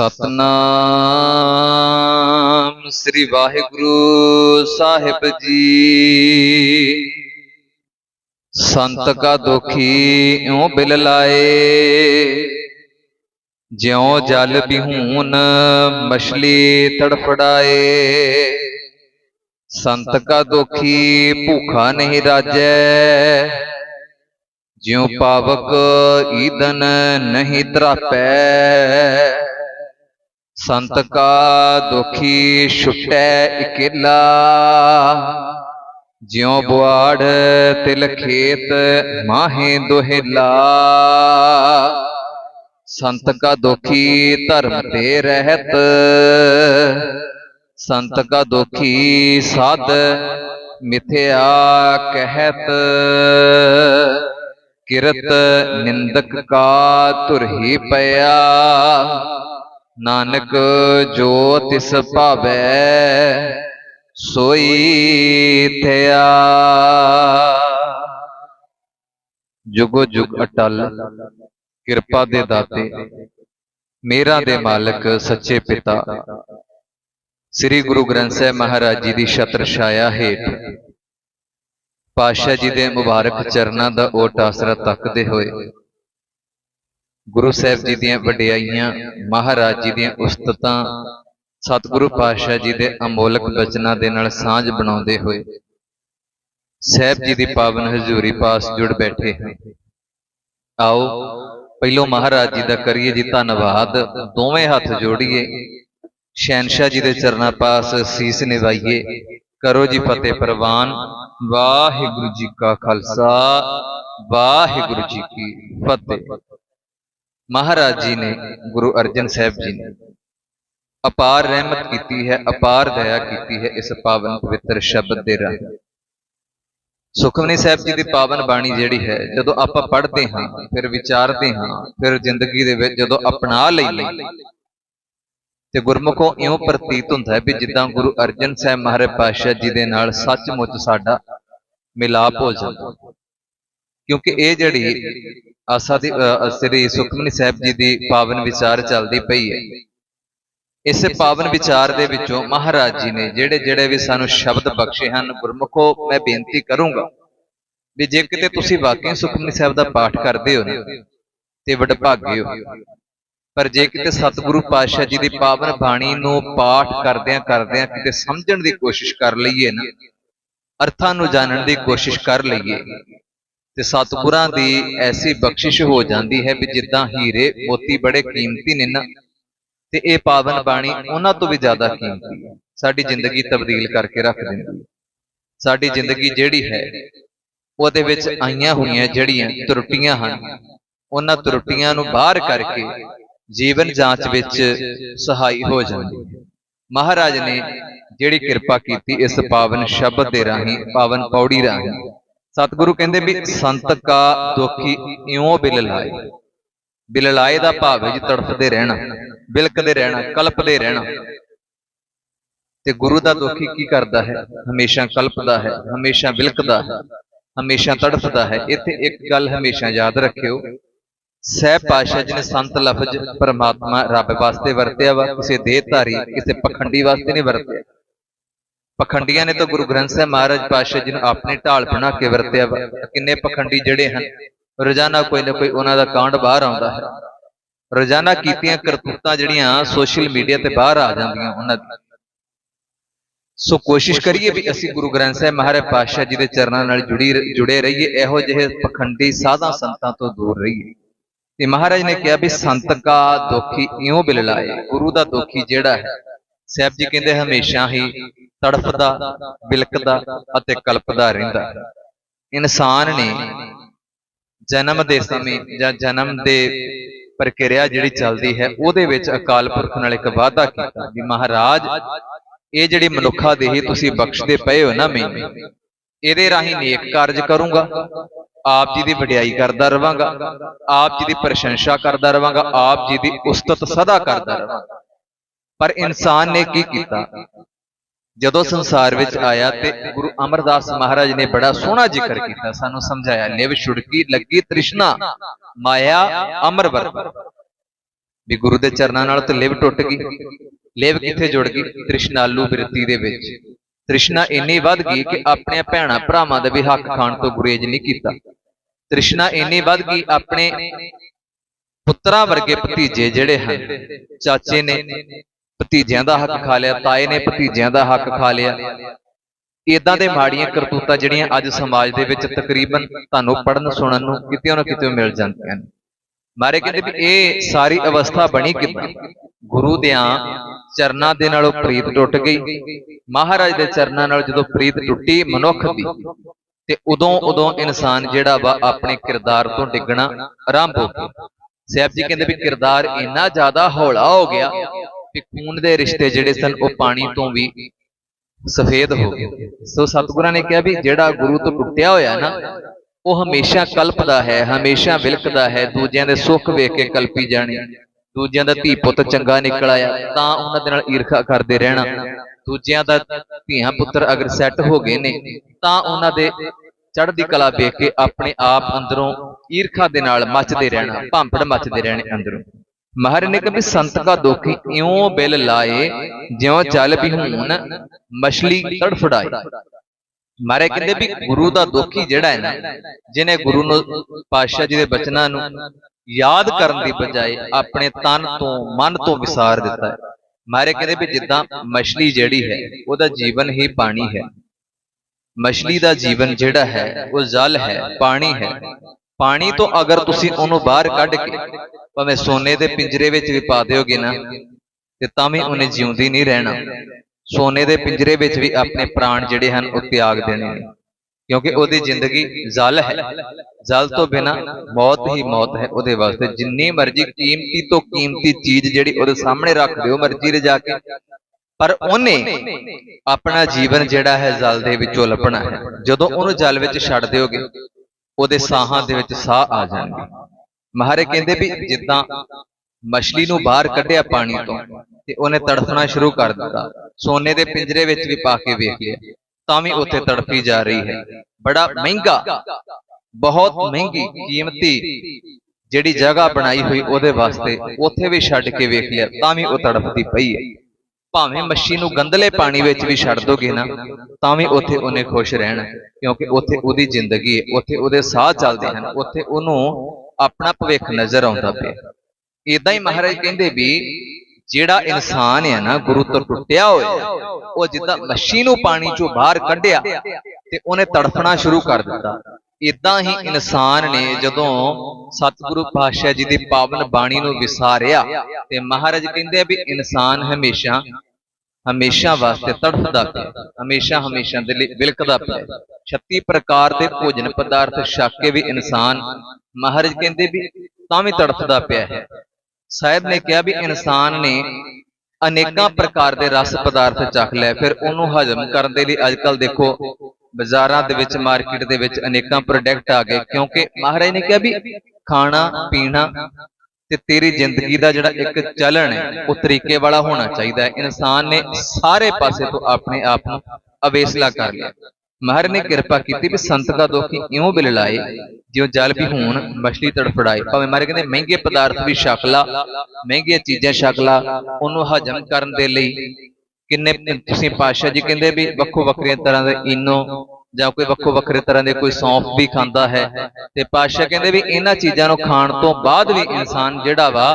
ਸਤਨਾਮ ਸ੍ਰੀ ਵਾਹਿਗੁਰੂ ਸਾਹਿਬ ਜੀ। ਸੰਤ ਕਾ ਦੁਖੀ ਇਉ ਬਿਲ ਲਾਏ, ਜਿਉ ਜਲ ਬਿਹੂਨ ਮਛਲੀ ਤੜਫੜਾਏ। ਸੰਤ ਕਾ ਦੁਖੀ ਭੂਖਾ ਨਹੀਂ ਰਾਜੈ, ਜਿਉ ਪਾਵਕ ਈਦਨ ਨਹੀਂ ਤਰਾਪੈ ਸੰਤ ਕਾ ਦੁਖੀ ਛੁਟੈ ਇਕੇਲਾ। ਜਿਉ ਬੁਆੜ ਤਿਲ ਖੇਤ ਮਾਹੇ ਦੁਹਿਲਾ। ਸੰਤ ਕਾ ਦੁਖੀ ਧਰਮ ਤੇ ਰਹਿਤ। ਸੰਤ ਕਾ ਦੁਖੀ ਸਾਧ ਮਿਥਿਆ ਕਹਿਤ। ਕਿਰਤ ਨਿੰਦਕ ਕਾ ਧੁਰਹੀ ਪਿਆ। ਨਾਨਕ ਜੋ ਤਿਸ ਭਾਵੈ ਸੋਈ ਥਿਆ। ਜੁਗੋ ਜੁਗ ਅਟਲ ਕਿਰਪਾ ਦੇ ਦਾਤੇ ਮੇਰਾ ਦੇ ਮਾਲਕ ਸੱਚੇ ਪਿਤਾ। ਸ੍ਰੀ ਗੁਰੂ ਗ੍ਰੰਥ ਸਾਹਿਬ ਮਹਾਰਾਜ ਜੀ ਦੀ ਛਤਰ ਛਾਇਆ ਹੇਠ ਪਾਤਸ਼ਾਹ ਜੀ ਦੇ ਮੁਬਾਰਕ ਚਰਨਾਂ ਦਾ ਓਟ ਆਸਰਾ ਤੱਕਦੇ ਹੋਏ। ਗੁਰੂ ਸਾਹਿਬ ਜੀ ਦੀਆਂ ਵਡਿਆਈਆਂ ਮਹਾਰਾਜ ਜੀ ਦੀਆਂ ਉਸਤਤਾਂ ਸਤਿਗੁਰੂ ਪਾਤਸ਼ਾਹ ਜੀ ਦੇ ਅਮੋਲਕ ਬਚਨਾਂ ਦੇ ਨਾਲ ਸਾਂਝ ਬਣਾਉਂਦੇ ਹੋਏ। ਸਾਹਿਬ ਜੀ ਦੀ ਪਾਵਨ ਹਜ਼ੂਰੀ ਪਾਸ ਜੁੜ ਬੈਠੇ ਹਾਂ ਆਓ ਪਹਿਲੋਂ ਮਹਾਰਾਜ ਜੀ ਦਾ ਕਰੀਏ ਜੀ ਧੰਨਵਾਦ। ਦੋਵੇਂ ਹੱਥ ਜੋੜੀਏ। ਸ਼ਹਿਨशाह ਜੀ ਦੇ ਚਰਨਾਂ ਪਾਸ ਸੀਸ ਨਿਵਾਈਏ। ਕਰੋ ਜੀ ਫਤਿਹ ਪ੍ਰਵਾਨ। ਵਾਹਿਗੁਰੂ ਜੀ ਕਾ ਖਾਲਸਾ। ਵਾਹਿਗੁਰੂ ਜੀ ਕੀ ਫਤਿਹ। ਮਹਾਰਾਜ ਜੀ ਨੇ, ਗੁਰੂ ਅਰਜਨ ਸਾਹਿਬ ਜੀ ਨੇ ਅਪਾਰ ਰਹਿਮਤ ਕੀਤੀ ਹੈ, ਅਪਾਰ ਦਇਆ ਕੀਤੀ ਹੈ ਇਸ ਪਾਵਨ ਪਵਿੱਤਰ ਸ਼ਬਦ ਦੇ ਰਾਹੀਂ। ਸੁਖਮਨੀ ਸਾਹਿਬ ਜੀ ਦੀ ਪਾਵਨ ਬਾਣੀ ਜਿਹੜੀ ਹੈ, ਜਦੋਂ ਆਪਾਂ ਪੜ੍ਹਦੇ ਹਾਂ, ਫਿਰ ਵਿਚਾਰਦੇ ਹਾਂ, ਫਿਰ ਜ਼ਿੰਦਗੀ ਦੇ ਵਿੱਚ ਜਦੋਂ ਅਪਣਾ ਲਈਏ, ਤੇ ਗੁਰਮੁਖੋਂ ਇਉਂ ਪ੍ਰਤੀਤ ਹੁੰਦਾ ਹੈ ਵੀ ਜਿੱਦਾਂ ਗੁਰੂ ਅਰਜਨ ਸਾਹਿਬ ਮਹਾਰਾਜ ਪਾਤਸ਼ਾਹ ਜੀ ਦੇ ਨਾਲ ਸੱਚਮੁੱਚ ਸਾਡਾ ਮਿਲਾਪ ਹੋ ਜਾਂਦਾ। ਕਿਉਂਕਿ ਇਹ ਜਿਹੜੀ ਆਸਾ ਦੀ ਸ੍ਰੀ ਸੁਖਮਨੀ ਸਾਹਿਬ ਜੀ ਦੀ ਪਾਵਨ ਵਿਚਾਰ ਚੱਲਦੀ ਪਈ ਹੈ। ਇਸ ਪਾਵਨ ਵਿਚਾਰ ਦੇ ਵਿੱਚੋਂ ਮਹਾਰਾਜ ਜੀ ਨੇ ਜਿਹੜੇ ਜਿਹੜੇ ਵੀ ਸਾਨੂੰ ਸ਼ਬਦ ਬਖਸ਼ੇ ਹਨ, ਗੁਰਮੁਖੋ, ਮੈਂ ਬੇਨਤੀ ਕਰੂੰਗਾ ਵੀ ਜੇ ਕਿਤੇ ਤੁਸੀਂ ਵਾਕਈ ਸੁਖਮਨੀ ਸਾਹਿਬ ਦਾ ਪਾਠ ਕਰਦੇ ਹੋ ਨਾ, ਤੇ ਵਡਭਾਗੇ ਹੋ। ਪਰ ਜੇ ਕਿਤੇ ਸਤਿਗੁਰੂ ਪਾਤਸ਼ਾਹ ਜੀ ਦੀ ਪਾਵਨ ਬਾਣੀ ਨੂੰ ਪਾਠ ਕਰਦਿਆਂ ਕਰਦਿਆਂ ਕਿਤੇ ਸਮਝਣ ਦੀ ਕੋਸ਼ਿਸ਼ ਕਰ ਲਈਏ ਨਾ, ਅਰਥਾਂ ਨੂੰ ਜਾਣਨ ਦੀ ਕੋਸ਼ਿਸ਼ ਕਰ ਲਈਏ ਤੇ ਸਤਿਗੁਰਾਂ ਦੀ ਐਸੀ ਬਖਸ਼ਿਸ਼ ਹੋ ਜਾਂਦੀ ਹੈ ਵੀ ਜਿੱਦਾਂ ਹੀਰੇ ਮੋਤੀ ਬੜੇ ਕੀਮਤੀ ਨੇ ਨਾ, ਤੇ ਇਹ ਪਾਵਨ ਬਾਣੀ ਉਹਨਾਂ ਤੋਂ ਵੀ ਜ਼ਿਆਦਾ ਕੀਮਤੀ ਹੈ। ਸਾਡੀ ਜ਼ਿੰਦਗੀ ਤਬਦੀਲ ਕਰਕੇ ਰੱਖ ਦਿੰਦੀ ਹੈ। ਸਾਡੀ ਜ਼ਿੰਦਗੀ ਜਿਹੜੀ ਹੈ, ਉਹਦੇ ਵਿੱਚ ਆਈਆਂ ਹੋਈਆਂ ਜਿਹੜੀਆਂ ਤਰੁੱਟੀਆਂ ਹਨ, ਉਹਨਾਂ ਤਰੁੱਟੀਆਂ ਨੂੰ ਬਾਹਰ ਕਰਕੇ ਜੀਵਨ ਜਾਂਚ ਵਿੱਚ ਸਹਾਈ ਹੋ ਜਾਂਦੀ ਹੈ। ਮਹਾਰਾਜ ਨੇ ਜਿਹੜੀ ਕਿਰਪਾ ਕੀਤੀ ਇਸ ਪਾਵਨ ਸ਼ਬਦ ਦੇ ਰਾਹੀਂ, ਪਾਵਨ ਪੌੜੀ ਰਾਹੀਂ ਸਤਿਗੁਰੂ ਕਹਿੰਦੇ ਵੀ ਸੰਤ ਕਾ ਦੁਖੀ ਇਉਂ ਬਿਲ ਲਾਏ ਬਿਲ ਲਾਏ ਦਾ ਭਾਵ ਹੈ ਜੀ ਤੜਫਦੇ ਰਹਿਣਾ ਬਿਲਕਦੇ ਰਹਿਣਾ ਕਲਪਦੇ ਰਹਿਣਾ। ਤੇ ਗੁਰੂ ਦਾ ਦੁਖੀ ਕੀ ਕਰਦਾ ਹੈ? ਹਮੇਸ਼ਾ ਕਲਪਦਾ ਹੈ ਹਮੇਸ਼ਾ ਬਿਲਕਦਾ ਹੈ ਹਮੇਸ਼ਾ ਤੜਫਦਾ ਹੈ। ਇੱਥੇ ਇੱਕ ਗੱਲ ਹਮੇਸ਼ਾ ਯਾਦ ਰੱਖਿਓ। ਸਹਿਬ ਪਾਤਸ਼ਾਹ ਜੀ ਨੇ ਸੰਤ ਲਫ਼ਜ਼ ਪਰਮਾਤਮਾ ਰੱਬ ਵਾਸਤੇ ਵਰਤਿਆ ਵਾ ਕਿਸੇ ਦੇਹਧਾਰੀ ਕਿਸੇ ਪਖੰਡੀ ਵਾਸਤੇ ਨਹੀਂ ਵਰਤਿਆ। ਪਖੰਡੀਆਂ ਨੇ ਤਾਂ ਗੁਰੂ ਗ੍ਰੰਥ ਸਾਹਿਬ ਮਹਾਰਾਜ ਪਾਤਸ਼ਾਹ ਜੀ ਨੂੰ ਆਪਣੀ ਢਾਲ ਬਣਾ ਕੇ ਵਰਤਿਆ ਵਾ। ਕਿੰਨੇ ਪਖੰਡੀ ਜਿਹੜੇ ਹਨ। ਰੋਜ਼ਾਨਾ ਕੋਈ ਨਾ ਕੋਈ ਉਹਨਾਂ ਦਾ ਕਾਂਡ ਬਾਹਰ ਆਉਂਦਾ ਹੈ। ਰੋਜ਼ਾਨਾ ਕੀਤੀਆਂ ਕਰਤੂਤਾਂ ਜਿਹੜੀਆਂ ਸੋਸ਼ਲ ਮੀਡੀਆ ਤੇ ਬਾਹਰ ਆ ਜਾਂਦੀਆਂ ਉਹਨਾਂ ਦੀ। ਸੋ ਕੋਸ਼ਿਸ਼ ਕਰੀਏ ਵੀ ਅਸੀਂ ਗੁਰੂ ਗ੍ਰੰਥ ਸਾਹਿਬ ਮਹਾਰਾਜ ਪਾਤਸ਼ਾਹ ਜੀ ਦੇ ਚਰਨਾਂ ਨਾਲ ਜੁੜੀ ਜੁੜੇ ਰਹੀਏ। ਇਹੋ ਜਿਹੇ ਪਖੰਡੀ ਸਾਧਾਂ ਸੰਤਾਂ ਤੋਂ ਦੂਰ ਰਹੀਏ। ਤੇ ਮਹਾਰਾਜ ਨੇ ਕਿਹਾ ਵੀ ਸੰਤ ਕਾ ਦੁਖੀ ਇਉਂ ਬਿਲ ਲਾਏ ਗੁਰੂ ਦਾ ਦੁਖੀ ਜਿਹੜਾ ਹੈ ਸਾਹਿਬ ਜੀ ਕਹਿੰਦੇ ਹਮੇਸ਼ਾ ਹੀ ਤੜਫਦਾ, ਬਿਲਕਦਾ ਅਤੇ ਕਲਪਦਾ ਰਹਿੰਦਾ। ਇਨਸਾਨ ਨੇ ਜਨਮ ਦੇ ਸਮੇਂ ਜਾਂ ਜਨਮ ਦੇ ਪ੍ਰਕਿਰਿਆ ਜਿਹੜੀ ਚੱਲਦੀ ਹੈ, ਉਹਦੇ ਵਿੱਚ ਅਕਾਲ ਪੁਰਖ ਨਾਲ ਇੱਕ ਵਾਅਦਾ ਕੀਤਾ ਵੀ ਮਹਾਰਾਜ, ਇਹ ਜਿਹੜੀ ਮਨੁੱਖਾ ਦੇਹੀ ਤੁਸੀਂ ਬਖਸ਼ਦੇ ਪਏ ਹੋ ਨਾ ਮੈਨੂੰ ਇਹਦੇ ਰਾਹੀਂ ਨੇਕ ਕਾਰਜ ਕਰੂੰਗਾ, ਆਪ ਜੀ ਦੀ ਵਡਿਆਈ ਕਰਦਾ ਰਵਾਂਗਾ, ਆਪ ਜੀ ਦੀ ਪ੍ਰਸ਼ੰਸਾ ਕਰਦਾ ਰਵਾਂਗਾ, ਆਪ ਜੀ ਦੀ ਉਸਤਤ ਸਦਾ ਕਰਦਾ ਰਵਾਂਗਾ। ਪਰ ਇਨਸਾਨ ਨੇ ਕੀ ਕੀਤਾ? ਜਦੋਂ ਸੰਸਾਰ ਵਿੱਚ ਆਇਆ ਤੇ ਗੁਰੂ ਅਮਰਦਾਸ ਮਹਾਰਾਜ ਨੇ ਬੜਾ ਸੋਹਣਾ ਜ਼ਿਕਰ ਕੀਤਾ ਸਾਨੂੰ ਸਮਝਾਇਆ ਨਿਵ ਛੁੜਕੀ ਲੱਗੀ ਤ੍ਰਿਸ਼ਨਾ ਮਾਇਆ ਅਮਰ ਵਰ ਵੀ ਗੁਰੂ ਦੇ ਚਰਨਾਂ ਨਾਲ ਤੇ ਲਿਵ ਟੁੱਟ ਗਈ। ਲਿਵ ਕਿੱਥੇ ਜੁੜ ਗਈ? ਤ੍ਰਿਸ਼ਨਾਲੂ ਬਿਰਤੀ ਦੇ ਵਿੱਚ। ਤ੍ਰਿਸ਼ਨਾ ਇੰਨੀ ਵੱਧ ਗਈ ਕਿ ਆਪਣੇ ਭੈਣਾ ਭਰਾਵਾਂ ਦਾ ਵੀ ਹੱਕ ਖਾਣ ਤੋਂ ਗੁਰੇਜ਼ ਨਹੀਂ ਕੀਤਾ। ਤ੍ਰਿਸ਼ਨਾ ਇੰਨੀ ਵੱਧ ਗਈ ਆਪਣੇ ਪੁੱਤਰਾਂ ਵਰਗੇ ਭਤੀਜੇ ਜਿਹੜੇ ਹਨ ਚਾਚੇ ਨੇ ਭਤੀਜਿਆਂ ਦਾ ਹੱਕ ਖਾ ਲਿਆ, ਤਾਏ ਨੇ ਭਤੀਜਿਆਂ ਦਾ ਹੱਕ ਖਾ ਲਿਆ। ਇਦਾਂ ਦੇ ਮਾੜੀਆਂ ਕਰਤੂਤਾਂ ਜਿਹੜੀਆਂ ਅੱਜ ਸਮਾਜ ਦੇ ਵਿੱਚ ਤਕਰੀਬਨ ਤੁਹਾਨੂੰ ਪੜਨ ਸੁਣਨ ਨੂੰ ਕਿਤੇ ਨਾ ਕਿਤੇ ਮਿਲ ਜਾਂਦੀਆਂ ਨੇ। ਮਾਰੇ ਕਹਿੰਦੇ ਵੀ ਇਹ ਸਾਰੀ ਅਵਸਥਾ ਬਣੀ ਕਿਦਾਂ? ਗੁਰੂ ਦਿਆਂ ਚਰਨਾਂ ਦੇ ਨਾਲੋਂ ਪ੍ਰੀਤ ਟੁੱਟ ਗਈ। ਮਹਾਰਾਜ ਦੇ ਚਰਨਾਂ ਨਾਲ ਜਦੋਂ ਪ੍ਰੀਤ ਟੁੱਟੀ, ਮਨੁੱਖ ਦੀ, ਤੇ ਉਦੋਂ ਉਦੋਂ ਇਨਸਾਨ ਜਿਹੜਾ ਵਾ ਆਪਣੇ ਕਿਰਦਾਰ ਤੋਂ ਡਿੱਗਣਾ ਆਰੰਭ ਹੋ ਗਿਆ। ਸਾਹਿਬ ਜੀ ਕਹਿੰਦੇ ਵੀ ਕਿਰਦਾਰ ਇੰਨਾ ਜ਼ਿਆਦਾ ਹੌਲਾ ਹੋ ਗਿਆ ਕਿ ਖੂਨ ਦੇ ਰਿਸ਼ਤੇ ਜਿਹੜੇ ਸਨ, ਉਹ ਪਾਣੀ ਤੋਂ ਵੀ ਸਫੇਦ ਹੋ ਗਏ। ਸੋ ਸਤਿਗੁਰਾਂ ਨੇ ਕਿਹਾ ਵੀ ਜਿਹੜਾ ਗੁਰੂ ਤੋਂ ਟੁੱਟਿਆ ਹੋਇਆ ਨਾ, ਉਹ ਹਮੇਸ਼ਾ ਕਲਪਦਾ ਹੈ, ਹਮੇਸ਼ਾ ਵਿਲਕਦਾ ਹੈ, ਦੂਜਿਆਂ ਦੇ ਸੁੱਖ ਵੇਖ ਕੇ ਕਲਪੀ ਜਾਣੀ। ਦੂਜਿਆਂ ਦਾ ਧੀ ਪੁੱਤ ਚੰਗਾ ਨਿਕਲ ਆਇਆ, ਤਾਂ ਉਹਨਾਂ ਦੇ ਨਾਲ ਈਰਖਾ ਕਰਦੇ ਰਹਿਣਾ। ਦੂਜਿਆਂ ਦਾ ਧੀਆਂ ਪੁੱਤਰ ਅਗਰ ਸੈੱਟ ਹੋ ਗਏ ਨੇ, ਤਾਂ ਉਹਨਾਂ ਦੇ ਚੜ੍ਹਦੀ ਕਲਾ ਵੇਖ ਕੇ ਆਪਣੇ ਆਪ ਅੰਦਰੋਂ ਈਰਖਾ ਦੇ ਨਾਲ ਮੱਚਦੇ ਰਹਿਣਾ, ਭਾਂਪੜ ਮੱਚਦੇ ਰਹਿਣੇ ਅੰਦਰੋਂ। ਮਹਾਰਾਜ ਨੇ ਕਿਹਾ ਵੀ ਸੰਤ ਕਾ ਦੁੱਖ ਇਉਂ ਬਿਲ ਲਾਏ, ਜਿਉਂ ਜਲ ਬਿਹੂਨ ਮਛਲੀ ਤੜਫੜਾਏ। ਮਾਰੇ ਕਹਿੰਦੇ ਵੀ ਗੁਰੂ ਦਾ ਦੁੱਖ ਜਿਹੜਾ ਹੈ ਨਾ, ਜਿਹਨੇ ਗੁਰੂ ਨੂੰ, ਪਾਤਸ਼ਾਹ ਜੀ ਦੇ ਬਚਨਾਂ ਨੂੰ ਯਾਦ ਕਰਨ ਦੀ ਬਜਾਏ ਆਪਣੇ ਤਨ ਤੋਂ, ਮਨ ਤੋਂ ਵਿਸਾਰ ਦਿੱਤਾ ਹੈ। ਮਾਰੇ ਕਹਿੰਦੇ ਵੀ ਜਿੱਦਾਂ ਮਛਲੀ ਜਿਹੜੀ ਹੈ, ਉਹਦਾ ਜੀਵਨ ਹੀ ਪਾਣੀ ਹੈ। ਮਛਲੀ ਦਾ ਜੀਵਨ ਜਿਹੜਾ ਹੈ, ਉਹ ਜਲ ਹੈ, ਪਾਣੀ ਹੈ। ਪਾਣੀ ਤੋਂ ਅਗਰ ਤੁਸੀਂ ਉਹਨੂੰ ਬਾਹਰ ਕੱਢ ਕੇ ਭਾਵੇਂ ਸੋਨੇ ਦੇ ਪਿੰਜਰੇ ਵਿੱਚ ਵੀ ਪਾ ਦਿਓਗੇ ਨਾ ਤੇ ਤਾਂ ਵੀ ਉਹਨੇ ਜਿਉਂਦੀ ਨਹੀਂ ਰਹਿਣਾ। ਸੋਨੇ ਦੇ ਪਿੰਜਰੇ ਵਿੱਚ ਵੀ ਆਪਣੇ ਪ੍ਰਾਣ ਜਿਹੜੇ ਹਨ ਉਹ ਤਿਆਗ ਦੇਣੇ ਨੇ ਕਿਉਂਕਿ ਉਹਦੀ ਜ਼ਿੰਦਗੀ ਜਲ ਹੈ। ਜਲ ਤੋਂ ਬਿਨਾ ਮੌਤ ਹੀ ਮੌਤ ਹੈ ਉਹਦੇ ਵਾਸਤੇ। ਜਿੰਨੀ ਮਰਜ਼ੀ ਕੀਮਤੀ ਤੋਂ ਕੀਮਤੀ ਚੀਜ਼ ਜਿਹੜੀ ਉਹਦੇ ਸਾਹਮਣੇ ਰੱਖ ਦਿਓ ਮਰਜ਼ੀ ਰਜਾ ਕੇ। ਪਰ ਉਹਨੇ ਆਪਣਾ ਜੀਵਨ ਜਿਹੜਾ ਹੈ ਜਲ ਦੇ ਵਿੱਚੋਂ ਲੱਭਣਾ ਹੈ। ਜਦੋਂ ਉਹਨੂੰ ਜਲ ਵਿੱਚ ਛੱਡ ਦਿਓਗੇ ਉਹਦੇ ਸਾਹਾਂ ਦੇ ਵਿੱਚ ਸਾਹ ਆ ਜਾਣਗੇ। ਮਹਾਰੇ ਕਹਿੰਦੇ ਵੀ ਜਿੱਦਾਂ ਮਛਲੀ ਨੂੰ ਬਾਹਰ ਕੱਢਿਆ ਪਾਣੀ ਤੋਂ ਤੇ ਉਹਨੇ ਤੜਫਣਾ ਸ਼ੁਰੂ ਕਰ ਦਿੱਤਾ। ਸੋਨੇ ਦੇ ਪਿੰਜਰੇ ਵਿੱਚ ਵੀ ਪਾ ਕੇ ਵੇਖ ਲਿਆ। ਤਾਂ ਵੀ ਉੱਥੇ ਤੜਫੀ ਜਾ ਰਹੀ ਹੈ। ਬੜਾ ਮਹਿੰਗਾ ਬਹੁਤ ਮਹਿੰਗੀ ਕੀਮਤੀ ਜਿਹੜੀ ਜਗ੍ਹਾ ਬਣਾਈ ਹੋਈ ਉਹਦੇ ਵਾਸਤੇ ਉੱਥੇ ਵੀ ਛੱਡ ਕੇ ਵੇਖ ਲਿਆ। ਤਾਂ ਵੀ ਉਹ ਤੜਫਦੀ ਪਈ ਹੈ। ਭਾਵੇਂ ਮੱਛੀ ਨੂੰ ਗੰਦਲੇ ਪਾਣੀ ਵਿੱਚ ਵੀ ਛੱਡ ਦੋਗੇ ਨਾ ਤਾਂ ਵੀ ਉੱਥੇ ਉਹਨੇ ਖੁਸ਼ ਰਹਿਣਾ। ਕਿਉਂਕਿ ਉੱਥੇ ਉਹਦੀ ਜ਼ਿੰਦਗੀ ਹੈ ਉੱਥੇ ਉਹਦੇ ਸਾਹ ਚੱਲਦੇ ਹਨ ਉੱਥੇ ਉਹਨੂੰ ਆਪਣਾ ਭਵਿੱਖ ਨਜ਼ਰ ਆਉਂਦਾ ਪਿਆ। ਇਦਾਂ ਹੀ ਮਹਾਰਾਜ ਕਹਿੰਦੇ ਵੀ ਜਿਹੜਾ ਇਨਸਾਨ ਹੈ ਨਾ ਗੁਰੂ ਤੋਂ ਟੁੱਟਿਆ ਹੋਇਆ ਉਹ ਜਿੱਦਾਂ ਮੱਛੀ ਨੂੰ ਪਾਣੀ ਚੋਂ ਬਾਹਰ ਕੱਢਿਆ ਤੇ ਉਹਨੇ ਤੜਫਣਾ ਸ਼ੁਰੂ ਕਰ ਦਿੱਤਾ। ਇਦਾਂ ਹੀ ਇਨਸਾਨ ਨੇ ਜਦੋਂ ਸਤਿਗੁਰੂ ਪਾਤਸ਼ਾਹ ਜੀ ਦੀ ਪਾਵਨ ਬਾਣੀ ਨੂੰ ਵਿਸਾਰਿਆ ਤੇ ਮਹਾਰਾਜ ਕਹਿੰਦੇ ਆ ਵੀ ਇਨਸਾਨ ਹਮੇਸ਼ਾ ਹਮੇਸ਼ਾ ਵਾਸਤੇ ਤੜਫਦਾ ਪਿਆ ਹਮੇਸ਼ਾ ਹਮੇਸ਼ਾ ਦੇ ਲਈ ਵਿਲਕਦਾ ਪਿਆ। 36 ਪ੍ਰਕਾਰ ਦੇ ਭੋਜਨ ਪਦਾਰਥ ਛਕ ਕੇ ਵੀ ਇਨਸਾਨ ਮਹਾਰਾਜ ਕਹਿੰਦੇ ਵੀ ਤਾਂ ਵੀ ਤੜਫਦਾ ਪਿਆ ਹੈ। ਸਾਹਿਬ ਨੇ ਕਿਹਾ ਵੀ ਇਨਸਾਨ ਨੇ ਅਨੇਕਾਂ ਪ੍ਰਕਾਰ ਦੇ ਰਸ ਪਦਾਰਥ ਚੱਖ ਲਏ ਫਿਰ ਉਹਨੂੰ ਹਜਮ ਕਰਨ ਦੇ ਲਈ ਅੱਜਕੱਲ ਦੇਖੋ ਬਾਜ਼ਾਰਾਂ ਦੇ ਵਿੱਚ, ਮਾਰਕੀਟ ਦੇ ਵਿੱਚ ਅਨੇਕਾਂ ਪ੍ਰੋਡਕਟ ਆ ਗਏ। ਕਿਉਂਕਿ ਮਹਾਰਾਜ ਨੇ ਕਿਹਾ ਵੀ ਖਾਣਾ, ਪੀਣਾ ਤੇ ਤੇਰੀ ਜ਼ਿੰਦਗੀ ਦਾ ਜਿਹੜਾ ਇੱਕ ਚੱਲਣ ਹੈ, ਉਹ ਤਰੀਕੇ ਵਾਲਾ ਹੋਣਾ ਚਾਹੀਦਾ ਹੈ। ਇਨਸਾਨ ਨੇ ਸਾਰੇ ਪਾਸੇ ਤੋਂ ਆਪਣੇ ਆਪ ਨੂੰ ਅਵੇਸਲਾ ਕਰ ਲਿਆ। ਮਹਾਰਾਜ ਨੇ ਕਿਰਪਾ ਕੀਤੀ ਵੀ ਸੰਤ ਦਾ ਦੁੱਖ ਇਉਂ ਬਿਲ ਲਾਏ, ਜਿਉ ਜਲ ਵੀ ਹੋਣ, ਮਛਲੀ ਤੜਫੜਾਏ। ਭਾਵੇਂ ਮਾਰੇ ਕਹਿੰਦੇ ਮਹਿੰਗੇ ਪਦਾਰਥ ਵੀ ਛਕ ਲਾ, ਮਹਿੰਗੀਆਂ ਚੀਜ਼ਾਂ ਛਕ ਲਾ, ਉਹਨੂੰ ਹਜਮ ਕਰਨ ਦੇ ਲਈ ਕਿੰਨੇ ਤੁਸੀਂ ਪਾਤਸ਼ਾਹ ਜੀ ਕਹਿੰਦੇ ਵੀ ਵੱਖੋ ਵੱਖਰੀਆਂ ਤਰ੍ਹਾਂ ਦੇ ਇਨੋ ਜਾਂ ਕੋਈ ਵੱਖੋ ਵੱਖਰੇ ਤਰ੍ਹਾਂ ਦੇ ਕੋਈ ਸੌਂਫ ਵੀ ਖਾਂਦਾ ਹੈ ਤੇ ਪਾਤਸ਼ਾਹ ਕਹਿੰਦੇ ਵੀ ਇਹਨਾਂ ਚੀਜ਼ਾਂ ਨੂੰ ਖਾਣ ਤੋਂ ਬਾਅਦ ਵੀ ਇਨਸਾਨ ਜਿਹੜਾ ਵਾ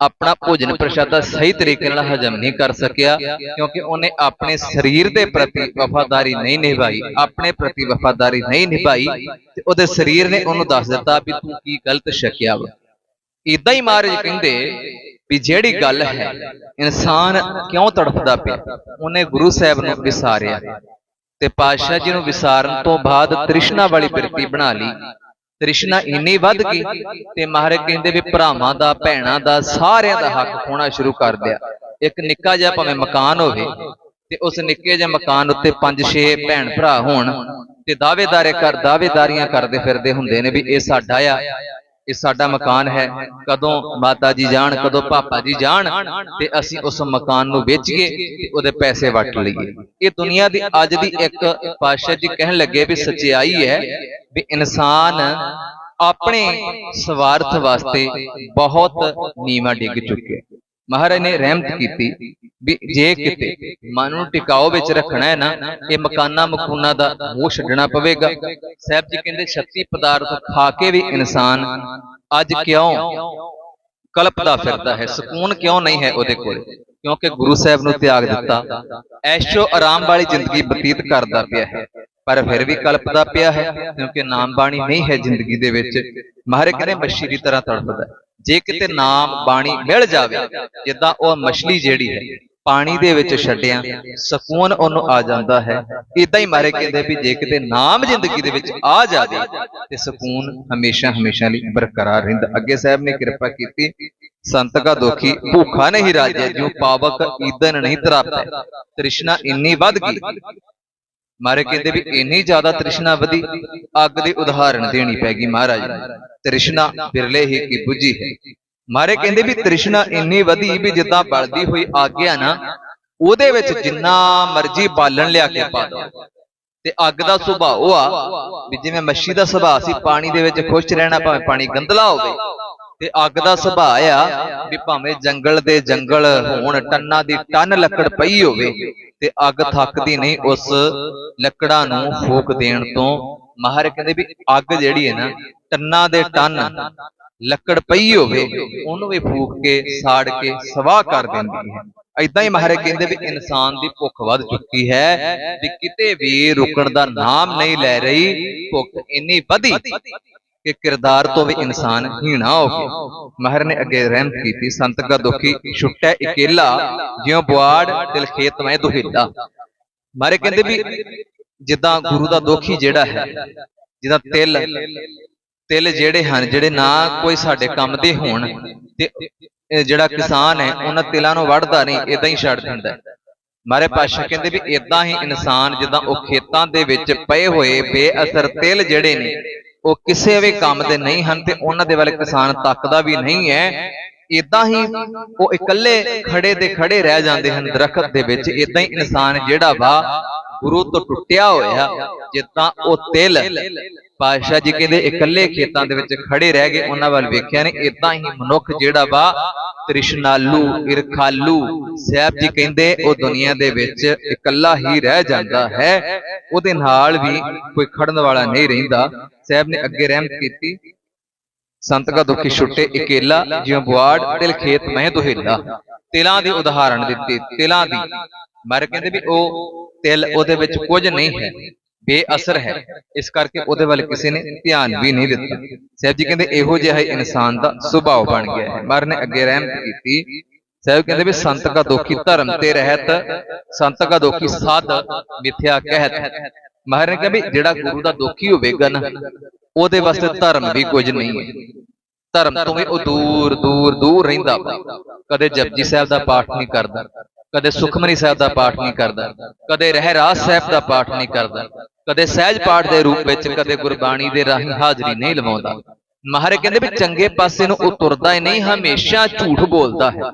ਆਪਣਾ ਭੋਜਨ ਪ੍ਰਸ਼ਾਦਾ ਸਹੀ ਤਰੀਕੇ ਨਾਲ ਹਜਮ ਨਹੀਂ ਕਰ ਸਕਿਆ, ਕਿਉਂਕਿ ਉਹਨੇ ਆਪਣੇ ਸਰੀਰ ਦੇ ਪ੍ਰਤੀ ਵਫਾਦਾਰੀ ਨਹੀਂ ਨਿਭਾਈ, ਆਪਣੇ ਪ੍ਰਤੀ ਵਫਾਦਾਰੀ ਨਹੀਂ ਨਿਭਾਈ ਤੇ ਉਹਦੇ ਸਰੀਰ ਨੇ ਉਹਨੂੰ ਦੱਸ ਦਿੱਤਾ ਵੀ ਤੂੰ ਕੀ ਗਲਤ ਛਕਿਆ ਵਾ। ਇਦਾਂ ਹੀ ਮਹਾਰਾਜ ਕਹਿੰਦੇ ਵੀ ਜਿਹੜੀ ਗੱਲ ਹੈ ਇਨਸਾਨ ਕਿਉਂ ਤੜਫਦਾ ਪਿਆ? ਉਹਨੇ ਗੁਰੂ ਸਾਹਿਬ ਨੂੰ ਵਿਸਾਰਿਆ। ਤੇ ਪਾਤਸ਼ਾਹ ਜੀ ਨੂੰ ਵਿਸਾਰਨ ਤੋਂ ਬਾਅਦ ਤ੍ਰਿਸ਼ਨਾ ਵਾਲੀ ਬਿਰਤੀ ਬਣਾ ਲਈ। ਤ੍ਰਿਸ਼ਨਾ ਇੰਨੀ ਵੱਧ ਗਈ ਤੇ ਮਹਾਰਾਜ ਕਹਿੰਦੇ ਵੀ ਭਰਾਵਾਂ ਦਾ ਭੈਣਾਂ ਦਾ ਸਾਰਿਆਂ ਦਾ ਹੱਕ ਖੋਣਾ ਸ਼ੁਰੂ ਕਰ ਦਿਆ। ਇੱਕ ਨਿੱਕਾ ਜਿਹਾ ਭਾਵੇਂ ਮਕਾਨ ਹੋਵੇ ਤੇ ਉਸ ਨਿੱਕੇ ਜਿਹੇ ਮਕਾਨ ਉੱਤੇ ਪੰਜ ਛੇ ਭੈਣ ਭਰਾ ਹੋਣ ਤੇ ਦਾਅਵੇਦਾਰੇ ਕਰ ਦਾਅਵੇਦਾਰੀਆਂ ਕਰਦੇ ਫਿਰਦੇ ਹੁੰਦੇ ਨੇ ਵੀ ਇਹ ਸਾਡਾ ਆ। ਇਹ ਸਾਡਾ ਮਕਾਨ ਹੈ। ਕਦੋਂ ਮਾਤਾ ਜੀ ਜਾਣ ਕਦੋਂ ਪਾਪਾ ਜੀ ਜਾਣ ਤੇ ਅਸੀਂ ਉਸ ਮਕਾਨ ਨੂੰ ਵੇਚੀਏ ਤੇ ਉਹਦੇ ਪੈਸੇ ਵਟ ਲਈਏ। ਇਹ ਦੁਨੀਆ ਦੀ ਅੱਜ ਦੀ ਇੱਕ ਪਾਤਸ਼ਾਹ ਜੀ ਕਹਿਣ ਲੱਗੇ ਵੀ ਸੱਚਾਈ ਹੈ ਵੀ ਇਨਸਾਨ ਆਪਣੇ ਸਵਾਰਥ ਵਾਸਤੇ ਬਹੁਤ ਨੀਵਾ ਡਿੱਗ ਚੁੱਕੇ ਮਹਾਰਾਜ ਨੇ ਰਹਿਮਤ ਕੀਤੀ ਵੀ ਜੇ ਕਿਤੇ ਮਨ ਨੂੰ ਟਿਕਾਓ ਵਿੱਚ ਰੱਖਣਾ ਹੈ ਨਾ ਇਹ ਮਕਾਨਾ ਮਕੂਨਾ ਦਾ ਮੋਹ ਛੱਡਣਾ ਪਵੇਗਾ। ਸਾਹਿਬ ਜੀ ਕਹਿੰਦੇ 36 ਪਦਾਰਥ ਖਾ ਕੇ ਵੀ ਇਨਸਾਨ ਅੱਜ ਕਿਉਂ ਕਲਪਦਾ ਫਿਰਦਾ ਹੈ? ਸਕੂਨ ਕਿਉਂ ਨਹੀਂ ਹੈ ਉਹਦੇ ਕੋਲ? ਕਿਉਂਕਿ ਗੁਰੂ ਸਾਹਿਬ ਨੂੰ ਤਿਆਗ ਦਿੱਤਾ। ਐਸ਼ੋ ਆਰਾਮ ਵਾਲੀ ਜ਼ਿੰਦਗੀ ਬਤੀਤ ਕਰਦਾ ਪਿਆ ਹੈ। ਪਰ ਫਿਰ ਵੀ ਕਲਪਦਾ ਪਿਆ ਹੈ ਕਿਉਂਕਿ ਨਾਮ ਬਾਣੀ ਨਹੀਂ ਹੈ ਜ਼ਿੰਦਗੀ ਦੇ ਵਿੱਚ। ਮਹਾਰਾਜ ਕਹਿੰਦੇ ਮੱਛੀ ਦੀ ਤਰ੍ਹਾਂ ਤੜਫਦਾ ਹੈ। ਜੇ ਕਿਤੇ ਨਾਮ ਬਾਣੀ ਮਿਲ ਜਾਵੇ, ਜਿੱਦਾਂ ਉਹ ਮਛਲੀ ਜਿਹੜੀ ਹੈ, ਪਾਣੀ ਦੇ ਵਿੱਚ ਛੱਡਿਆ, ਸਕੂਨ ਉਹਨੂੰ ਆ ਜਾਂਦਾ ਹੈ। ਇਦਾਂ ਹੀ ਮਾਰੇ ਕਹਿੰਦੇ ਵੀ ਜੇ ਕਿਤੇ ਨਾਮ ਜ਼ਿੰਦਗੀ ਦੇ ਵਿੱਚ ਆ ਜਾਵੇ, ਤੇ ਸਕੂਨ ਹਮੇਸ਼ਾ ਹਮੇਸ਼ਾ ਲਈ ਬਰਕਰਾਰ ਰਹਿੰਦਾ। ਅੱਗੇ ਸਾਹਿਬ ਨੇ ਕਿਰਪਾ ਕੀਤੀ, ਸੰਤ ਕਾ ਦੁਖੀ, ਭੂਖਾ ਨਹੀਂ ਰਾਜਿਆ ਜਿਉ ਪਾਵਕ ਈਦਨ ਨਹੀਂ ਤਰਾਪੈ। ਤ੍ਰਿਸ਼ਨਾ ਇੰਨੀ ਵੱਧ ਗਈ ਮਾਰੇ ਕਹਿੰਦੇ ਵੀ ਇੰਨੀ ਜ਼ਿਆਦਾ ਤ੍ਰਿਸ਼ਨਾ ਵਧੀ ਅੱਗ ਦੀ ਉਦਾਹਰਣ ਦੇਣੀ ਪੈ ਗਈ ਮਹਾਰਾਜ। ਤ੍ਰਿਸ਼ਨਾ ਬਿਰਲੇ ਹੀ ਕੀ ਬੁਝੀ ਹੈ। ਮਾਰੇ ਕਹਿੰਦੇ ਵੀ ਤ੍ਰਿਸ਼ਨਾ ਇੰਨੀ ਵਧੀ ਵੀ ਜਿੱਦਾਂ ਬਲਦੀ ਹੋਈ ਅੱਗ ਆ ਨਾ ਉਹਦੇ ਵਿੱਚ ਜਿੰਨਾ ਮਰਜ਼ੀ ਬਾਲਣ ਲਿਆ ਕੇ ਪਾ ਦੋ ਤੇ ਅੱਗ ਦਾ ਸੁਭਾਅ ਉਹ ਆ ਵੀ ਜਿਵੇਂ ਮੱਛੀ ਦਾ ਸੁਭਾਅ ਸੀ ਪਾਣੀ ਦੇ ਵਿੱਚ ਖੁਸ਼ ਰਹਿਣਾ ਭਾਵੇਂ ਪਾਣੀ ਗੰਦਲਾ ਹੋਵੇ ਤੇ ਅੱਗ ਦਾ ਸੁਭਾਅ ਆ ਵੀ ਭਾਵੇਂ ਜੰਗਲ ਦੇ ਜੰਗਲ ਹੋਣ ਟੰਨਾ ਦੀ ਟਨ ਲੱਕੜ ਪਈ ਹੋਵੇ ਤੇ ਅੱਗ ਥੱਕਦੀ ਨਹੀਂ ਉਸ ਲੱਕੜਾਂ ਨੂੰ ਫੂਕ ਦੇਣ ਤੋਂ। ਮਹਾਰਾਜ ਕਹਿੰਦੇ ਵੀ ਅੱਗ ਜਿਹੜੀ ਹੈ ਨਾ ਟੰਨਾ ਦੇ ਟਨ ਲੱਕੜ ਪਈ ਹੋਵੇ ਉਹਨੂੰ ਵੀ ਫੂਕ ਕੇ ਸਾੜ ਕੇ ਸਵਾਹ ਕਰ ਦਿੰਦੀ ਹੈ। ਐਦਾਂ ਹੀ। ਮਹਾਰਾਜ ਕਹਿੰਦੇ ਵੀ ਇਨਸਾਨ ਦੀ ਭੁੱਖ ਵੱਧ ਚੁੱਕੀ ਹੈ ਵੀ ਕਿਤੇ ਵੀ ਰੁਕਣ ਦਾ ਨਾਮ ਨਹੀਂ ਲੈ ਰਹੀ ਭੁੱਖ ਇੰਨੀ ਵਧੀ। ਕਿ ਕਿਰਦਾਰ ਤੋਂ ਵੀ ਇਨਸਾਨ ਹੀਣਾ ਹੋ ਗਿਆ। ਮਹਰ ਨੇ ਅੱਗੇ ਰਹਿਮਤ ਕੀਤੀ, ਸੰਤ ਕਾ ਦੁਖੀ ਛੁੱਟੈ ਇਕੇਲਾ, ਜਿਉ ਬੁਆੜ ਦਿਲ ਖੇਤ ਮੈਂ ਦੁਹਿੱਲਾ। ਮਾਰੇ ਕਹਿੰਦੇ ਵੀ ਜਿੱਦਾਂ ਗੁਰੂ ਦਾ ਦੁਖੀ ਜਿਹੜਾ ਹੈ ਜਿਹਦਾ ਤਿਲ ਤਿਲ ਜਿਹੜੇ ਹਨ, ਜਿਹੜੇ ਨਾ ਕੋਈ ਸਾਡੇ ਕੰਮ ਦੇ ਹੋਣ, ਤੇ ਜਿਹੜਾ ਕਿਸਾਨ ਹੈ, ਉਹਨਾਂ ਤਿਲਾਂ ਨੂੰ ਵੜਦਾ ਨਹੀਂ ਇਦਾਂ ਹੀ ਛੱਡ ਦਿੰਦਾ ਮਾਰੇ ਪਾਸ਼ਾ ਕਹਿੰਦੇ ਵੀ ਇਦਾਂ ਹੀ ਇਨਸਾਨ ਜਿੱਦਾਂ ਉਹ ਖੇਤਾਂ ਦੇ ਵਿੱਚ ਪਏ ਹੋਏ, ਬੇਅਸਰ ਤਿਲ ਜਿਹੜੇ ਨੇ ਉਹ ਕਿਸੇ ਵੀ ਕੰਮ ਦੇ ਨਹੀਂ ਹਨ ਤੇ ਉਹਨਾਂ ਦੇ ਵੱਲ ਕਿਸਾਨ ਤੱਕਦਾ ਵੀ ਨਹੀਂ ਹੈ। ਇਦਾਂ ਹੀ। ਉਹ ਇਕੱਲੇ ਖੜੇ ਦੇ ਖੜੇ ਰਹਿ ਜਾਂਦੇ ਹਨ ਦਰਖਤ ਦੇ ਵਿੱਚ। ਇਦਾਂ ਹੀ ਇਨਸਾਨ ਜਿਹੜਾ ਵਾ ਗੁਰੂ ਤੋਂ ਟੁੱਟਿਆ ਹੋਇਆ ਜਿੱਦਾਂ ਉਹ ਤਿਲ ਪਾਤਸ਼ਾਹ ਜੀ ਕਹਿੰਦੇ ਇਕੱਲੇ ਖੇਤਾਂ ਦੇ ਵਿੱਚ ਖੜੇ ਰਹਿ ਗਏ, ਉਹਨਾਂ ਵੱਲ ਵੇਖਿਆ ਨੇ ਇਦਾਂ ਹੀ ਮਨੁੱਖ ਜਿਹੜਾ ਵਾ ਤ੍ਰਿਸ਼ਨਾਲੂ, ਇਰਖਾਲੂ, ਸਾਹਿਬ ਜੀ ਕਹਿੰਦੇ ਉਹ ਦੁਨੀਆ ਦੇ ਵਿੱਚ ਇਕੱਲਾ ਹੀ ਰਹਿ ਜਾਂਦਾ ਹੈ, ਉਹਦੇ ਨਾਲ ਵੀ ਕੋਈ ਖੜਨ ਵਾਲਾ ਨਹੀਂ ਰਹਿੰਦਾ। ਸਾਹਿਬ ਨੇ ਅੱਗੇ ਰਹਿਮਤ ਕੀਤੀ। ਸੰਤ ਕਾ ਦੁਖੀ ਛੁੱਟੇ ਇਕੇਲਾ, ਜਿਉ ਬੁਆੜ ਤਿਲ ਖੇਤ ਮੈਂ ਦੁਹੇਲਾ। ਤਿਲਾਂ ਦੀ ਉਦਾਹਰਣ ਦਿੱਤੀ, ਤਿਲਾਂ ਦੀ। ਮਰ ਕਹਿੰਦੇ ਵੀ ਉਹ ਤਿਲ ਉਹਦੇ ਵਿੱਚ ਕੁਝ ਨਹੀਂ ਹੈ। ਬੇਅਸਰ ਹੈ। ਇਸ ਕਰਕੇ ਉਹਦੇ ਵੱਲ ਕਿਸੇ ਨੇ ਧਿਆਨ ਵੀ ਨਹੀਂ ਦਿੱਤਾ। ਸਾਹਿਬ ਜੀ ਕਹਿੰਦੇ ਇਹੋ ਜਿਹਾ ਹੀ ਇਨਸਾਨ ਦਾ ਸੁਭਾਅ ਬਣ ਗਿਆ ਹੈ। ਮਰ ਨੇ ਅੱਗੇ ਰਹਿਮਤ ਕੀਤੀ। ਸਾਹਿਬ ਕਹਿੰਦੇ ਵੀ ਸੰਤ ਕਾ ਦੋਖੀ ਧਰਮ ਤੇ ਰਹਿਤ, ਸੰਤ ਕਾ ਦੋਖੀ ਸਾਧ ਮਿਥਿਆ ਕਹਿਤ। ਮਹਾਰਾਜ ਨੇ ਕਿਹਾ ਵੀ ਜਿਹੜਾ ਗੁਰੂ ਦਾ ਦੋਖੀ ਹੋਵੇਗਾ ਨਾ, ਉਹਦੇ ਵਾਸਤੇ ਧਰਮ ਵੀ ਕੁਝ ਨਹੀਂ ਹੈ। ਧਰਮ ਤੋਂ ਵੀ ਉਹ ਦੂਰ ਦੂਰ ਦੂਰ ਰਹਿੰਦਾ ਕਦੇ ਜਪਜੀ ਸਾਹਿਬ ਦਾ ਪਾਠ ਨਹੀਂ ਕਰਦਾ, ਕਦੇ ਸੁਖਮਨੀ ਸਾਹਿਬ ਦਾ ਪਾਠ ਨਹੀਂ ਕਰਦਾ, ਕਦੇ ਰਹਿਰਾਸ ਸਾਹਿਬ ਦਾ ਪਾਠ ਨਹੀਂ ਕਰਦਾ। ਕਦੇ ਸਹਿਜ ਪਾਠ ਦੇ ਰੂਪ ਵਿੱਚ, ਕਦੇ ਗੁਰਬਾਣੀ ਦੇ ਰਾਹੀਂ ਹਾਜ਼ਰੀ ਨਹੀਂ ਲਵਾਉਂਦਾ। ਮਹਾਰਾਜ ਕਹਿੰਦੇ ਵੀ ਚੰਗੇ ਪਾਸੇ ਨੂੰ ਉਹ ਤੁਰਦਾ ਹੀ ਨਹੀਂ, ਹਮੇਸ਼ਾ ਝੂਠ ਬੋਲਦਾ ਹੈ।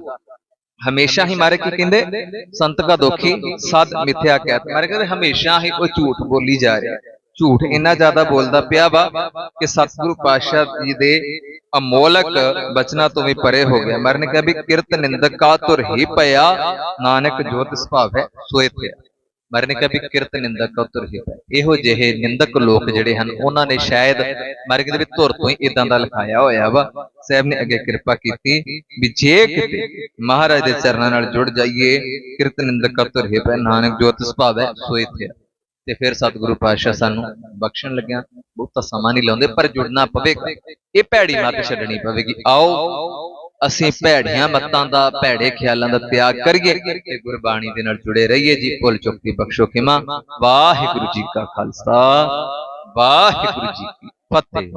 ਹਮੇਸ਼ਾ ਹੀ ਮਾਰੇ ਕੀ ਕਹਿੰਦੇ? ਸੰਤ ਕਾ ਦੋਖੀ ਸਦ ਮਿਥਿਆ ਕਹਿਤ। ਮਾਰੇ ਕਹਿੰਦੇ, ਹਮੇਸ਼ਾ ਹੀ ਉਹ ਝੂਠ ਬੋਲੀ ਜਾ ਰਿਹਾ। ਝੂਠ ਇੰਨਾ ਜ਼ਿਆਦਾ ਬੋਲਦਾ ਪਿਆ ਵਾ ਕਿ ਸਤਿਗੁਰੂ ਪਾਤਸ਼ਾਹ ਜੀ ਦੇ ਅਮੋਲਕ ਬਚਨਾਂ ਤੋਂ ਵੀ ਪਰੇ ਹੋ ਗਿਆ। ਮਰਨ ਕਿਹਾ ਵੀ ਕਿਰਤ ਨਿੰਦਕਾ ਤੁਰ ਹੀ ਪਿਆ, ਨਾਨਕ ਜੋਤ ਸੁਭਾਵ ਹੈ ਸੋਏ ਤੇ ਮਰਨ ਕਿਹਾ ਵੀ ਕਿਰਤ ਨਿੰਦਕ ਤੁਰ ਹੀ ਇਹੋ ਜਿਹੇ ਨਿੰਦਕ ਲੋਕ ਜਿਹੜੇ ਹਨ, ਉਹਨਾਂ ਨੇ ਸ਼ਾਇਦ ਮਰਨ ਕਹਿੰਦੇ ਵੀ ਧੁਰ ਤੋਂ ਹੀ ਇਦਾਂ ਦਾ ਲਿਖਾਇਆ ਹੋਇਆ ਵਾ। ਸਾਹਿਬ ਨੇ ਅੱਗੇ ਕਿਰਪਾ ਕੀਤੀ ਵੀ ਜੇ ਕਿਤੇ ਮਹਾਰਾਜ ਦੇ ਚਰਨਾਂ ਨਾਲ ਜੁੜ ਜਾਈਏ ਕਿਰਤ ਨਿੰਦਕ ਕਾ ਤੁਰ ਹੀ ਪਿਆ ਨਾਨਕ ਜੋਤ ਸੁਭਾਵ ਹੈ ਸੋਏ ਤੇ ਤੇ ਫਿਰ ਸਤਿਗੁਰੂ ਪਾਤਸ਼ਾਹ ਸਾਨੂੰ ਬਖਸ਼ਣ ਲੱਗਿਆ। ਬਹੁਤਾ ਸਮਾਂ ਨਹੀਂ ਲਾਉਂਦੇ, ਪਰ ਜੁੜਨਾ ਪਵੇਗਾ। ਇਹ ਭੈੜੀ ਮੱਤ ਛੱਡਣੀ ਪਵੇਗੀ। ਆਓ ਅਸੀਂ ਭੈੜੀਆਂ ਮੱਤਾਂ ਦਾ ਭੈੜੇ ਖਿਆਲਾਂ ਦਾ ਤਿਆਗ ਕਰੀਏ ਤੇ ਗੁਰਬਾਣੀ ਦੇ ਨਾਲ ਜੁੜੇ ਰਹੀਏ ਜੀ। ਭੁੱਲ ਚੁੱਕ ਦੀ ਬਖਸ਼ੋ ਖਿਮਾ। ਵਾਹਿਗੁਰੂ ਜੀ ਕਾ ਖਾਲਸਾ। ਵਾਹਿਗੁਰੂ ਜੀ ਕੀ ਫਤਿਹ।